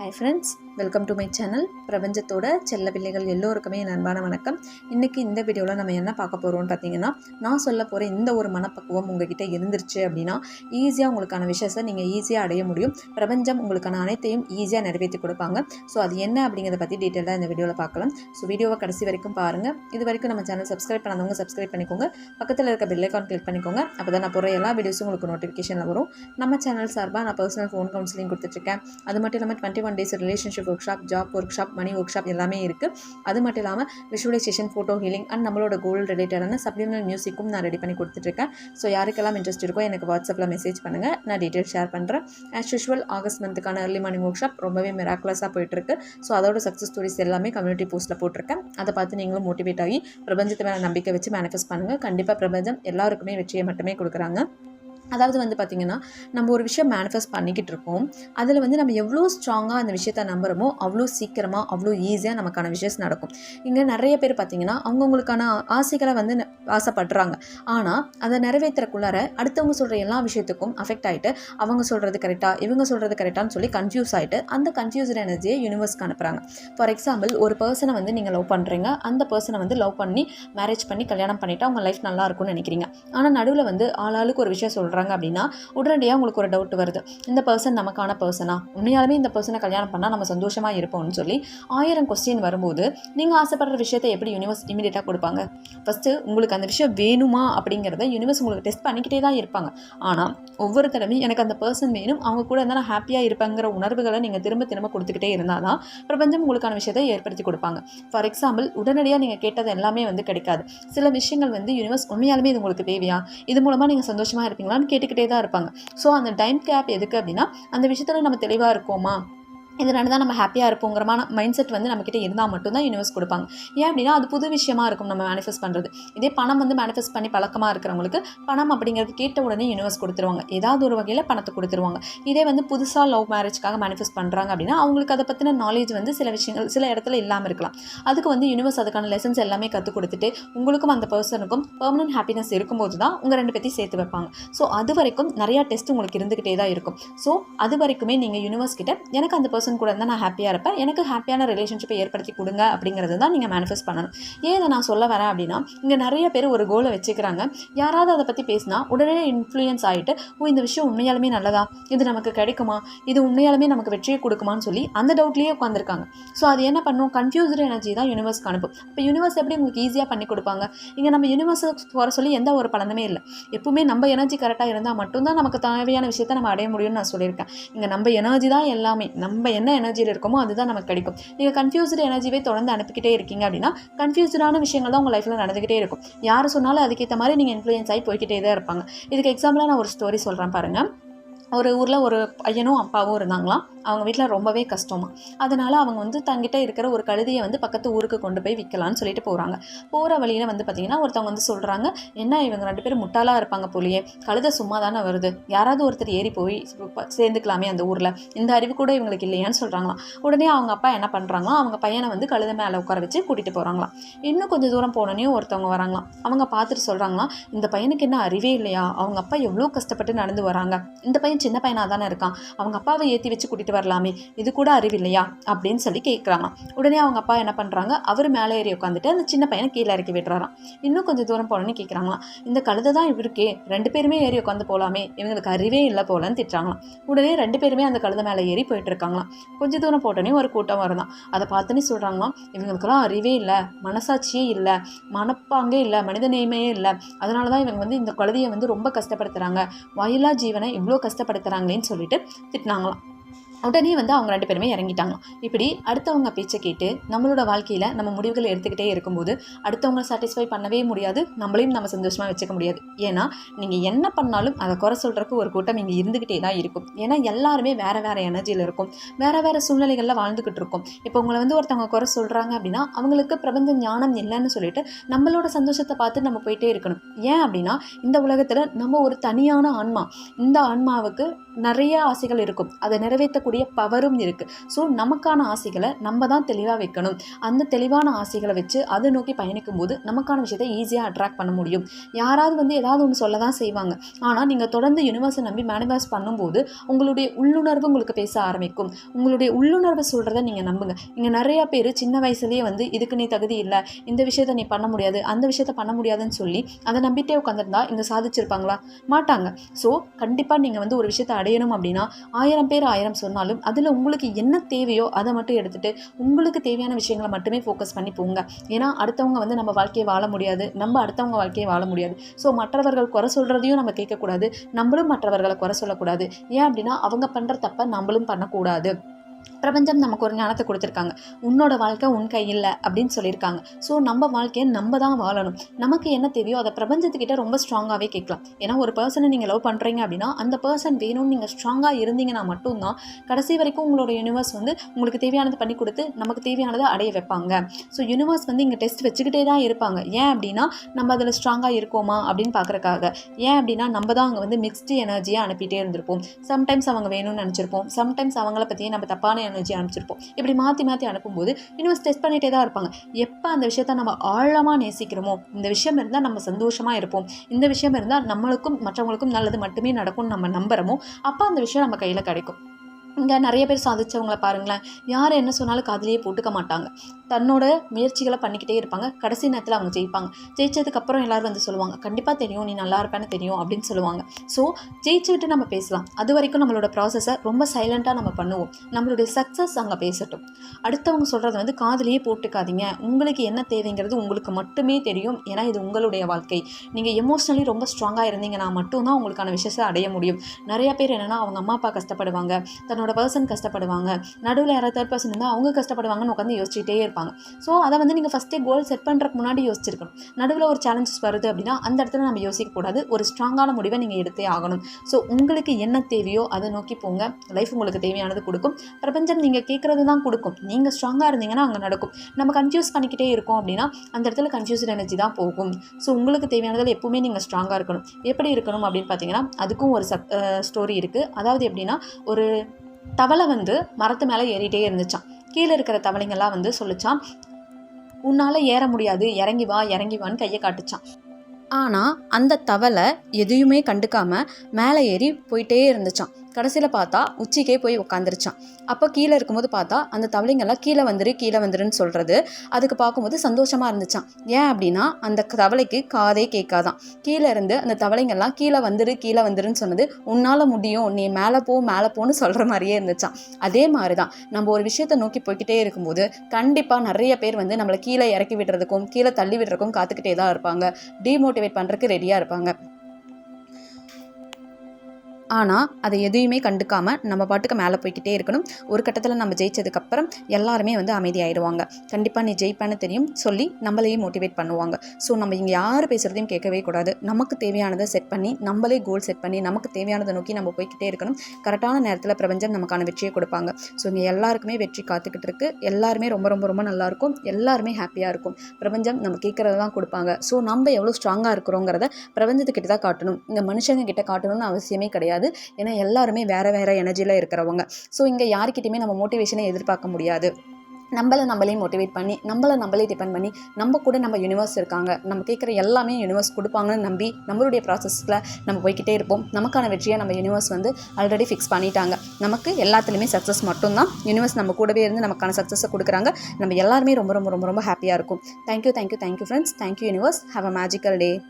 Hi friends welcome to my channel பிரபஞ்சத்தோட செல்ல பிள்ளைகள் எல்லோருக்குமே என் அன்பான வணக்கம். இன்றைக்கி இந்த வீடியோவில் நம்ம என்ன பார்க்க போகிறோம்னு பார்த்தீங்கன்னா நான் சொல்ல போகிற இந்த ஒரு மனப்பக்குவம் உங்ககிட்ட இருந்துருச்சு அப்படின்னா ஈஸியாக உங்களுக்கான விஷயத்தை நீங்கள் ஈஸியாக அடைய முடியும். பிரபஞ்சம் உங்களுக்கான அனைத்தையும் ஈஸியாக நிறைவேற்றி கொடுப்பாங்க. ஸோ அது என்ன அப்படிங்கிறத பற்றி டீட்டெயிலாக இந்த வீடியோவில் பார்க்கலாம். ஸோ வீடியோவை கடைசி வரைக்கும் பாருங்கள் இது வரைக்கும் நம்ம சேனல் சப்ஸ்கிரைப் பண்ணாதவங்க சப்ஸ்கிரைப் பண்ணிக்கோங்க. பக்கத்தில் இருக்க பெல் ஐக்கான் கிளிக் பண்ணிக்கோங்க. அப்போ தான் நான் போகிற எல்லா வீடியோஸும் உங்களுக்கு நோட்டிஃபிகேஷனில் வரும். நம்ம சேனல் சார்பாக நான் பர்சனல் ஃபோன் கவுன்சிலிங் கொடுத்துட்ருக்கேன் அது மட்டும் இல்லாமல் twenty one days relationship workshop job workshop money workshop எல்லாமே இருக்குது அது மட்டும் இல்லாமல் விஷுவலைசேஷன் ஃபோட்டோ ஹீலிங் அண்ட் நம்மளோட கோல் ரிலேட்டடான சப்ளிமெண்ட் மியூசிக்கும் நான் ரெடி பண்ணி கொடுத்துட்ருக்கேன். ஸோ யாருக்கெல்லாம் இன்ட்ரெஸ்ட் இருக்கோ எனக்கு வாட்ஸ்அப்பில் மெசேஜ் பண்ணுங்கள் நான் டீட்டெயில் ஷேர் பண்ணுறேன் ஆஸ் யூஷுவல் ஆகஸ்ட் மந்த்துக்கான ஏர்லி மார்னிங் ஒர்க் ஷாப் ரொம்பவே மிராக்குலஸாக போயிட்டுருக்கு ஸோ அதோட சக்ஸஸ் ஸ்டோரிஸ் எல்லாமே கம்யூனிட்டி போஸ்ட்டில் போட்டிருக்கேன். அதை பார்த்து நீங்களும் மோட்டிவேட் ஆகி பிரபஞ்சத்தை மேலே நம்பிக்கை வச்சு மேனிஃபெஸ்ட் பண்ணுங்கள் கண்டிப்பாக பிரபஞ்சம் எல்லாருக்குமே வெற்றியை மட்டுமே கொடுக்குறாங்க. அதாவது வந்து பார்த்திங்கன்னா நம்ம ஒரு விஷயம் மேனிஃபெஸ்ட் பண்ணிக்கிட்டு இருக்கோம். அதில் வந்து நம்ம எவ்வளோ ஸ்ட்ராங்காக அந்த விஷயத்த நம்புகிறோமோ அவ்வளோ சீக்கிரமாக அவ்வளோ ஈஸியாக நமக்கான விஷயம் நடக்கும். இங்கே நிறைய பேர் பார்த்திங்கன்னா அவங்கவுங்களுக்கான ஆசைகளை வந்து ந- ஆசைப்படுறாங்க. ஆனால் அதை நிறைவேற்றக்குள்ளார அடுத்தவங்க சொல்கிற எல்லா விஷயத்துக்கும் அஃபெக்ட் ஆகிட்டு அவங்க சொல்கிறது கரெக்டாக இவங்க சொல்கிறது கரெக்டான்னு சொல்லி கன்ஃபியூஸ் ஆகிட்டு அந்த கன்ஃபியூஸ்ட் எனர்ஜியை யூனிவர்ஸ்க்கு அனுப்புகிறாங்க ஃபார் எக்ஸாம்பிள் ஒரு பர்சனை வந்து நீங்கள் லவ் பண்ணுறீங்க அந்த பர்சனை வந்து லவ் பண்ணி மேரேஜ் பண்ணி கல்யாணம் பண்ணிவிட்டு அவங்க லைஃப் நல்லா இருக்கும்னு நினைக்கிறீங்க. ஆனால் நடுவில் வந்து ஆளாளுக்கு ஒரு விஷயம் சொல்கிறாங்க அப்படின்னா உடனடியாக உங்களுக்கு ஒரு டவுட் வருது. இந்த பர்சன் நமக்கான பர்சனா உண்மையாலுமே இந்த பர்சனை கல்யாணம் பண்ணால் நம்ம சந்தோஷமாக இருப்போம்னு சொல்லி ஆயிரம் கொஸ்டின் வரும்போது நீங்கள் ஆசைப்படுற விஷயத்தை எப்படி யூனிவர்ஸ் இமீடியட்டாக கொடுப்பாங்க? ஃபஸ்ட்டு உங்களுக்கு அந்த விஷயம் வேணுமா அப்படிங்கிறத யூனிவர்ஸ் உங்களுக்கு டெஸ்ட் பண்ணிக்கிட்டே தான் இருப்பாங்க. ஆனால் ஒவ்வொரு தடவையும் எனக்கு அந்த பர்சன் வேணும் அவங்க கூட இருந்தால் நான் ஹாப்பியாக இருப்பேங்கிற உணர்வுகளை நீங்கள் திரும்ப திரும்ப கொடுத்துக்கிட்டே இருந்தால் தான் பிரபஞ்சம் உங்களுக்கான விஷயத்தை ஏற்படுத்தி கொடுப்பாங்க. ஃபார் எக்ஸாம்பிள் உடனடியாக நீங்கள் கேட்டது எல்லாமே வந்து கிடைக்காது. சில விஷயங்கள் வந்து யூனிவர்ஸ் உண்மையாலுமே இது உங்களுக்கு தேவையா? இது மூலமாக நீங்கள் சந்தோஷமாக இருப்பீங்களான்னு கேட்டுக்கிட்டே தான் இருப்பாங்க. ஸோ அந்த டைம் கேப் எதுக்கு அப்படின்னா அந்த விஷயத்தில் நம்ம தெளிவாக இருக்கோமா? இதனால தான் நம்ம ஹாப்பியாக இருப்போங்கிறமான மைண்ட் செட் வந்து நம்மக்கிட்ட இருந்தால் மட்டும்தான் யூனிவர்ஸ் கொடுப்பாங்க. ஏன் அப்படின்னா அது புது விஷயமா இருக்கும் நம்ம மேனிஃபெஸ்ட் பண்ணுறது இதே பணம் வந்து மேனிஃபெஸ்ட் பண்ணி பழக்கமாக இருக்கிறவங்களுக்கு பணம் அப்படிங்கிறது கேட்ட உடனே யூனிவர்ஸ் கொடுத்துருவாங்க. ஏதாவது ஒரு வகையில் பணத்தை கொடுத்துருவாங்க. இதே வந்து புதுசாக லவ் மேரேஜ்க்காக மேனிஃபெஸ்ட் பண்ணுறாங்க அப்படின்னா அவங்களுக்கு அதை பற்றின நாலேஜ் வந்து சில விஷயங்கள் சில இடத்துல இல்லாமல் இருக்கலாம். அதுக்கு வந்து யூனிவர்ஸ் அதுக்கான லெசன்ஸ் எல்லாமே கற்றுக் கொடுத்துட்டு உங்களுக்கும் அந்த பர்சனுக்கும் பெர்மனன்ட் ஹாப்பினஸ் இருக்கும்போது தான் உங்கள் ரெண்டு பேர்த்தையும் சேர்த்து வைப்பாங்க. ஸோ அது வரைக்கும் நிறையா டெஸ்ட் உங்களுக்கு இருந்துக்கிட்டே தான் இருக்கும். ஸோ அது வரைக்குமே நீங்கள் யூனிவர்ஸ் கிட்ட எனக்கு அந்த பர்சன் கூட இருந்தால் நான் ஹாப்பியாக இருப்பேன். எனக்கு ஹாப்பியான ரிலேஷன்ஷிப்பை ஏற்படுத்தி கொடுங்க அப்படிங்கிறது தான் நீங்கள் மேனிஃபெஸ்ட் பண்ணணும். ஏன் இதை நான் சொல்ல வரேன் அப்படின்னா இங்கே நிறைய பேர் ஒரு கோலை வச்சுக்கிறாங்க. யாராவது அதை பற்றி பேசினா உடனே இன்ஃப்ளூயன்ஸ் ஆகிட்டு ஓ இந்த விஷயம் உண்மையாலுமே நல்லதா? இது நமக்கு கிடைக்குமா? இது உண்மையாலுமே நமக்கு வெற்றியை கொடுக்குமான்னு சொல்லி அந்த டவுட்லேயே உட்காந்துருக்காங்க ஸோ அது என்ன பண்ணும்? கன்ஃபியூஸ்டு எனர்ஜி தான் யூனிவர்ஸ்க்கு அனுப்பும். இப்போ யூனிவர்ஸ் எப்படி உங்களுக்கு ஈஸியாக பண்ணி கொடுப்பாங்க? இங்கே நம்ம யூனிவர்ஸை போகிற சொல்லி எந்த ஒரு பலனுமே இல்லை. எப்பவுமே நம்ம எனர்ஜி கரெக்டாக இருந்தால் மட்டும்தான் நமக்கு தேவையான விஷயத்தை நம்ம அடைய முடியும்னு நான் சொல்லியிருக்கேன். இங்கே நம்ம எனர்ஜி தான் எல்லாமே. நம்ம என்ன எனர்ஜியில் இருக்கோமோ அதுதான் நமக்கு கிடைக்கும். நீங்கள் கன்ஃபியூஸ்டு எனர்ஜிவே தொடர்ந்து அனுப்பிக்கிட்டே இருக்கீங்க அப்படின்னா கன்ஃபியூஸ்டான விஷயங்கள் தான் உங்கள் லைஃப்பில் நடந்துக்கிட்டே இருக்கும். யார் சொன்னாலும் அதுக்கேற்ற மாதிரி நீங்கள் இன்ஃப்ளூயன்ஸ் ஆகி போய்கிட்டே தான் இருப்பாங்க. இதுக்கு எக்ஸாம்பிளாக நான் ஒரு ஸ்டோரி சொல்கிறேன் பாருங்கள் ஒரு ஊரில் ஒரு பையனும் அப்பாவும் இருந்தாங்களாம். அவங்க வீட்டில் ரொம்பவே கஷ்டமாக அதனால் அவங்க வந்து தங்கிட்ட இருக்கிற ஒரு கழுதையை வந்து பக்கத்து ஊருக்கு கொண்டு போய் விற்கலான்னு சொல்லிட்டு போகிறாங்க போகிற வழியில் வந்து பார்த்திங்கன்னா ஒருத்தவங்க வந்து சொல்கிறாங்க என்ன இவங்க ரெண்டு பேரும் முட்டாளாக இருப்பாங்க போலியே? கழுதை சும்மா தானே வருது. யாராவது ஒருத்தர் ஏறி போய் சேர்ந்துக்கலாமே அந்த ஊரில். இந்த அறிவு கூட இவங்களுக்கு இல்லையான்னு சொல்கிறாங்களாம் உடனே அவங்க அப்பா என்ன பண்ணுறாங்களோ அவங்க பையனை வந்து கழுத மேலே உட்கார வச்சு கூட்டிகிட்டு போகிறாங்களாம் இன்னும் கொஞ்சம் தூரம் போனோன்னே ஒருத்தவங்க வராங்களாம். அவங்க பார்த்துட்டு சொல்கிறாங்களாம் இந்த பையனுக்கு என்ன அறிவே இல்லையா? அவங்க அப்பா எவ்வளோ கஷ்டப்பட்டு நடந்து வராங்க. இந்த பையன் சின்ன பையனாக தானே இருக்கான். அவங்க அப்பாவை ஏற்றி வச்சு கூட்டிகிட்டு வரலாமே இது கூட அறிவில்லையா? அப்படின்னு சொல்லி கேட்குறாங்க உடனே அவங்க அப்பா என்ன பண்ணுறாங்க அவர் மேலே ஏறி உட்காந்துட்டு அந்த சின்ன பையனை கீழே இறக்கி விடுறாராம். இன்னும் கொஞ்சம் தூரம் போகணும்னு கேட்குறாங்களாம் இந்த கழுதை தான் இவருக்கே. ரெண்டு பேருமே ஏறி உட்காந்து போகலாமே இவங்களுக்கு அறிவே இல்லை போலன்னு திட்டுறாங்களாம். உடனே ரெண்டு பேருமே அந்த கழுதை மேலே ஏறி போயிட்டு இருக்காங்களாம். கொஞ்சம் தூரம் போட்டோன்னே ஒரு கூட்டம் வருதான். அதை பார்த்துன்னு சொல்கிறாங்களாம் இவங்களுக்கெல்லாம் அறிவே இல்லை மனசாட்சியே இல்லை மனப்பாங்கே இல்லை மனித மனிதநேயமே இல்லை. அதனால தான் இவங்க வந்து இந்த குழந்தைய வந்து ரொம்ப கஷ்டப்படுத்துகிறாங்க வாயிலா ஜீவனை இவ்வளோ கஷ்டப்படுத்துகிறாங்களேன்னு சொல்லிட்டு திட்டினாங்களாம். உடனே வந்து அவங்க ரெண்டு பேருமே இறங்கிட்டாங்களாம் இப்படி அடுத்தவங்க பேச்சை கேட்டு நம்மளோட வாழ்க்கையில் நம்ம முடிவுகள் எடுத்துக்கிட்டே இருக்கும்போது அடுத்தவங்களை சாட்டிஸ்ஃபை பண்ணவே முடியாது. நம்மளையும் நம்ம சந்தோஷமாக வச்சுக்க முடியாது. ஏன்னா நீங்கள் என்ன பண்ணாலும் அதை குறை சொல்கிறதுக்கு ஒரு கூட்டம் இங்கே இருந்துக்கிட்டே தான் இருக்கும். ஏன்னா எல்லாருமே வேறு வேறு எனர்ஜியில் இருக்கும். வேறு வேறு சூழ்நிலைகளில் வாழ்ந்துக்கிட்டு இருக்கோம். இப்போ உங்களை வந்து ஒருத்தவங்க குறை சொல்கிறாங்க அப்படின்னா அவங்களுக்கு பிரபஞ்ச ஞானம் இல்லைன்னு சொல்லிட்டு நம்மளோட சந்தோஷத்தை பார்த்து நம்ம போயிட்டே இருக்கணும். ஏன் அப்படின்னா இந்த உலகத்தில் நம்ம ஒரு தனியான ஆன்மா. இந்த ஆன்மாவுக்கு நிறைய ஆசைகள் இருக்கும். அதை நிறைவேற்ற மாற்றக்கூடிய பவரும் இருக்குது ஸோ நமக்கான ஆசைகளை நம்ம தான் தெளிவாக வைக்கணும். அந்த தெளிவான ஆசைகளை வச்சு அதை நோக்கி பயணிக்கும் போது நமக்கான விஷயத்தை ஈஸியாக அட்ராக்ட் பண்ண முடியும். யாராவது வந்து ஏதாவது ஒன்று சொல்ல தான் செய்வாங்க. ஆனால் நீங்கள் தொடர்ந்து யூனிவர்ஸை நம்பி மேனிஃபெஸ்ட் பண்ணும்போது உங்களுடைய உள்ளுணர்வு உங்களுக்கு பேச ஆரம்பிக்கும். உங்களுடைய உள்ளுணர்வு சொல்கிறத நீங்கள் நம்புங்க. இங்கே நிறையா பேர் சின்ன வயசுலேயே வந்து இதுக்கு நீ தகுதி இல்லை இந்த விஷயத்த நீ பண்ண முடியாது அந்த விஷயத்த பண்ண முடியாதுன்னு சொல்லி அதை நம்பிட்டே உட்காந்துருந்தா இங்கே சாதிச்சிருப்பாங்களா? மாட்டாங்க. ஸோ கண்டிப்பாக நீங்கள் வந்து ஒரு விஷயத்தை அடையணும் அப்படின்னா ஆயிரம் பேர் ஆயிரம் இருந்தாலும் அதில் உங்களுக்கு என்ன தேவையோ அதை மட்டும் எடுத்துகிட்டு உங்களுக்கு தேவையான விஷயங்களை மட்டுமே ஃபோக்கஸ் பண்ணி போங்க. ஏன்னா அடுத்தவங்க வந்து நம்ம வாழ்க்கையை வாழ முடியாது. நம்ம அடுத்தவங்க வாழ்க்கையை வாழ முடியாது. ஸோ மற்றவர்கள் குறை சொல்கிறதையும் நம்ம கேட்கக்கூடாது. நம்மளும் மற்றவர்களை குறை சொல்லக்கூடாது. ஏன் அப்படின்னா அவங்க பண்ணுற தப்பை நம்மளும் பண்ணக்கூடாது. பிரபஞ்சம் நமக்கு ஒரு ஞானத்தை கொடுத்துருக்காங்க. உன்னோட வாழ்க்கை உன் கையில் அப்படின்னு சொல்லியிருக்காங்க. ஸோ நம்ம வாழ்க்கையை நம்ம தான் வாழணும். நமக்கு என்ன தேவையோ அதை பிரபஞ்சத்துக்கிட்ட ரொம்ப ஸ்ட்ராங்காகவே கேட்கலாம். ஏன்னா ஒரு பர்சனை நீங்கள் லவ் பண்ணுறீங்க அப்படின்னா அந்த பர்சன் வேணும்னு நீங்கள் ஸ்ட்ராங்காக இருந்தீங்கன்னா மட்டும்தான் கடைசி வரைக்கும் உங்களோட யூனிவர்ஸ் வந்து உங்களுக்கு தேவையானது பண்ணி கொடுத்து நமக்கு தேவையானதை அடைய வைப்பாங்க. ஸோ யூனிவர்ஸ் வந்து இங்கே டெஸ்ட் வச்சுக்கிட்டே தான் இருப்பாங்க. ஏன் அப்படின்னா நம்ம அதில் ஸ்ட்ராங்காக இருக்கோமா அப்படின்னு பார்க்குறக்காக. ஏன் அப்படின்னா நம்ம தான் அங்கே வந்து மிக்ஸ்டு எனர்ஜியாக அனுப்பிட்டே இருந்திருப்போம். சம்டைம்ஸ் அவங்க வேணும்னு நினச்சிருப்போம். சம்டைம்ஸ் அவங்கள பற்றியே நம்ம தப்பான எனர்ஜி அனுப்பிச்சிருப்போம். இப்படி மாற்றி மாற்றி அனுப்பும்போது இன்னும் டெஸ்ட் பண்ணிகிட்டே தான் இருப்பாங்க. எப்போ அந்த விஷயத்த நம்ம ஆழமாக நேசிக்கிறோமோ இந்த விஷயம் இருந்தால் நம்ம சந்தோஷமாக இருப்போம். இந்த விஷயம் இருந்தால் நம்மளுக்கும் மற்றவங்களுக்கும் நல்லது மட்டுமே நடக்கும்னு நம்ம நம்புகிறோமோ அப்போ அந்த விஷயம் நம்ம கையில் கிடைக்கும். இங்கே நிறைய பேர் சாதிச்சவங்கள பாருங்களேன். யார் என்ன சொன்னாலும் காதுலேயே போட்டுக்க மாட்டாங்க. தன்னோட முயற்சிகளை பண்ணிக்கிட்டே இருப்பாங்க. கடைசி நேரத்தில் அவங்க ஜெயிப்பாங்க. ஜெயிச்சதுக்கப்புறம் எல்லாரும் வந்து சொல்லுவாங்க கண்டிப்பாக தெரியும் நீ நல்லா இருப்பேன்னு தெரியும் அப்படின்னு சொல்லுவாங்க. ஸோ ஜெயிச்சுக்கிட்டு நம்ம பேசலாம். அது வரைக்கும் நம்மளோட ப்ராசஸை ரொம்ப சைலண்ட்டாக நம்ம பண்ணுவோம். நம்மளுடைய சக்ஸஸ் அங்கே பேசட்டும். அடுத்தவங்க சொல்கிறத வந்து காதுலேயே போட்டுக்காதீங்க. உங்களுக்கு என்ன தேவைங்கிறது உங்களுக்கு மட்டுமே தெரியும். ஏன்னா இது உங்களுடைய வாழ்க்கை. நீங்கள் எமோஷ்னலி ரொம்ப ஸ்ட்ராங்காக இருந்தீங்கன்னா மட்டும்தான் உங்களுக்கான விஷயத்தை அடைய முடியும். நிறைய பேர் என்னென்னா அவங்க அம்மா அப்பா கஷ்டப்படுவாங்க. தன்னோட பர்சன் கஷ்டப்படுவாங்க. நடுவில் யாராவது தேர்ட் பர்சன் இருந்தால் அவங்க கஷ்டப்படுவாங்கன்னு உட்காந்து யோசிச்சுட்டே இருப்பாங்க. ஸோ அதை வந்து நீங்கள் ஃபஸ்ட்டே கோல் செட் பண்ணுறதுக்கு முன்னாடி யோசிச்சிருக்கணும். நடுவில் ஒரு சேலஞ்சஸ் வருது அப்படின்னா அந்த இடத்துல நம்ம யோசிக்கக்கூடாது ஒரு ஸ்ட்ராங்கான முடிவை நீங்கள் எடுத்தே ஆகணும். ஸோ உங்களுக்கு என்ன தேவையோ அதை நோக்கி போங்க. லைஃப் உங்களுக்கு தேவையானது கொடுக்கும். பிரபஞ்சம் நீங்கள் கேட்குறது தான் கொடுக்கும். நீங்கள் ஸ்ட்ராங்காக இருந்தீங்கன்னா அங்கே நடக்கும். நம்ம கன்ஃபியூஸ் பண்ணிக்கிட்டே இருக்கோம் அப்படின்னா அந்த இடத்துல கன்ஃபியூஸ்ட் எனர்ஜி தான் போகும். ஸோ உங்களுக்கு தேவையானதில் எப்பவுமே நீங்கள் ஸ்ட்ராங்காக இருக்கணும். எப்படி இருக்கணும் அப்படின்னு பார்த்தீங்கன்னா அதுக்கும் ஒரு சத் ஸ்டோரி இருக்குது அதாவது எப்படின்னா ஒரு தவளை வந்து மரத்து மேலே ஏறிட்டே இருந்துச்சான் கீழே இருக்கிற தவளைங்கெல்லாம் வந்து சொல்லிச்சான் உன்னால் ஏற முடியாது. இறங்கி வா இறங்கி வான்னு கையை காட்டுச்சான் ஆனால் அந்த தவளை எதையுமே கண்டுக்காமல் மேலே ஏறி போயிட்டே இருந்துச்சான் கடைசியில் பார்த்தா உச்சிக்கே போய் உட்காந்துருச்சான் அப்போ கீழே இருக்கும்போது பார்த்தா அந்த தவளைங்கெல்லாம் கீழே வந்துரு கீழே வந்துருன்னு சொல்கிறது அதுக்கு பார்க்கும்போது சந்தோஷமாக இருந்துச்சான் ஏன் அப்படின்னா அந்த தவளைக்கு காதே கேட்காதான். கீழே இருந்து அந்த தவளைங்கெல்லாம் கீழே வந்துரு கீழே வந்துருன்னு சொன்னது உன்னால் முடியும். நீ மேலே போ மேலே போன்னு சொல்கிற மாதிரியே இருந்துச்சான் அதே மாதிரி தான் நம்ம ஒரு விஷயத்தை நோக்கி போய்கிட்டே இருக்கும்போது கண்டிப்பாக நிறைய பேர் வந்து நம்மளை கீழே இறக்கி விடுறதுக்கும் கீழே தள்ளி விடுறதுக்கும் காத்துக்கிட்டே தான் இருப்பாங்க. டிமோட்டிவேட் பண்ணுறதுக்கு ரெடியாக இருப்பாங்க. ஆனால் அதை எதையுமே கண்டுக்காமல் நம்ம பாட்டுக்கு மேலே போய்க்கிட்டே இருக்கணும். ஒரு கட்டத்தில் நம்ம ஜெயிச்சதுக்கப்புறம் எல்லாருமே வந்து அமைதியாயிடுவாங்க. கண்டிப்பாக நீ ஜெயிப்பேன்னு தெரியும். சொல்லி நம்மளையும் மோட்டிவேட் பண்ணுவாங்க. ஸோ நம்ம இங்கே யார் பேசுகிறதையும் கேட்கவே கூடாது. நமக்கு தேவையானதை செட் பண்ணி நம்மளே கோல் செட் பண்ணி நமக்கு தேவையானதை நோக்கி நம்ம போய்க்கிட்டே இருக்கணும். கரெக்டான நேரத்தில் பிரபஞ்சம் நமக்கான வெற்றியை கொடுப்பாங்க. ஸோ இங்கே எல்லாருக்குமே வெற்றி காத்துக்கிட்டு இருக்கு. எல்லாருமே ரொம்ப ரொம்ப ரொம்ப நல்லாயிருக்கும் எல்லாருமே ஹாப்பியாக இருக்கும். பிரபஞ்சம் நம்ம கேட்குறதெல்லாம் கொடுப்பாங்க. ஸோ நம்ம எவ்வளோ ஸ்ட்ராங்காக இருக்கிறோங்கிறத பிரபஞ்சத்துக்கிட்ட தான் காட்டணும். இந்த மனுஷங்க கிட்ட காட்டணும்னு அவசியமே கிடையாது. ஏன்னா எல்லாருமே வேறு வேறு எனர்ஜியில் இருக்கிறவங்க. ஸோ இங்கே யார்கிட்டையுமே நம்ம மோட்டிவேஷனை எதிர்பார்க்க முடியாது. நம்மளை நம்மளே மோட்டிவேட் பண்ணி நம்மளை நம்மளே டிபெண்ட் பண்ணி நம்ம கூட நம்ம யூனிவர்ஸ் இருக்காங்க. நம்ம கேட்குற எல்லாமே யூனிவர்ஸ் கொடுப்பாங்கன்னு நம்பி நம்மளுடைய ப்ராசஸில் நம்ம போய்க்கிட்டே இருப்போம். நமக்கான வெற்றியை நம்ம யூனிவர்ஸ் வந்து ஆல்ரெடி ஃபிக்ஸ் பண்ணிட்டாங்க. நமக்கு எல்லாத்துலேயுமே சக்ஸஸ் மட்டும்தான். யூனிவர்ஸ் நம்ம கூடவே இருந்து நமக்கான சக்ஸஸை கொடுக்குறாங்க. நம்ம எல்லாருமே ரொம்ப ரொம்ப ரொம்ப ரொம்ப ஹாப்பியாக இருக்கும். Thank you thank you thank you friends thank you universe have a magical day